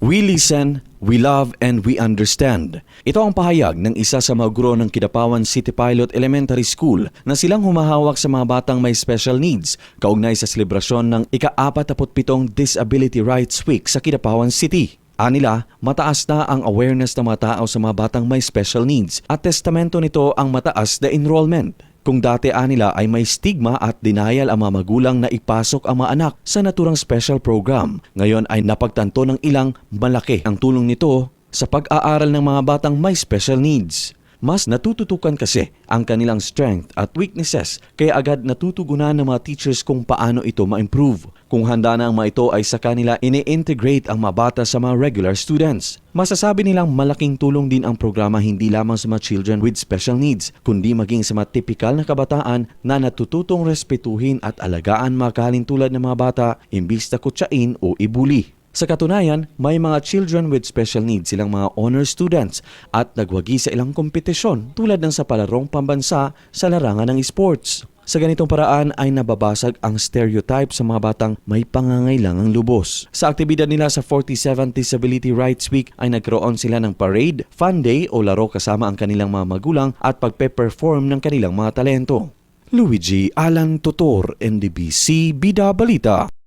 We listen, we love, and we understand. Ito ang pahayag ng isa sa mga guro ng Kidapawan City Pilot Elementary School na silang humahawak sa mga batang may special needs kaugnay sa selebrasyon ng ika-47 Disability Rights Week sa Kidapawan City. Anila, mataas na ang awareness ng mga tao sa mga batang may special needs at testamento nito ang mataas na enrollment. Kung dati anila ay may stigma at denial ang mga magulang na ipasok ang mga anak sa naturang special program, ngayon ay napagtanto ng ilang malaki ang tulong nito sa pag-aaral ng mga batang may special needs. Mas natututukan kasi ang kanilang strength at weaknesses kaya agad natutugunan ng mga teachers kung paano ito ma-improve. Kung handa na ang mga ito ay sa kanila ini-integrate ang mga bata sa mga regular students. Masasabi nilang malaking tulong din ang programa hindi lamang sa mga children with special needs, kundi maging sa mga typical na kabataan na natututong respetuhin at alagaan mga kahalintulad ng mga bata imbis na kutsain o ibuli. Sa katunayan, may mga children with special needs silang mga honor students at nagwagi sa ilang kompetisyon tulad ng sa palarong pambansa sa larangan ng sports. Sa ganitong paraan ay nababasag ang stereotype sa mga batang may pangangailangang lubos. Sa aktibidad nila sa 47th Disability Rights Week ay nagkaroon sila ng parade, fun day o laro kasama ang kanilang mga magulang at pagpe-perform ng kanilang mga talento. Luigi Alan Totor, NDBC Bida Balita.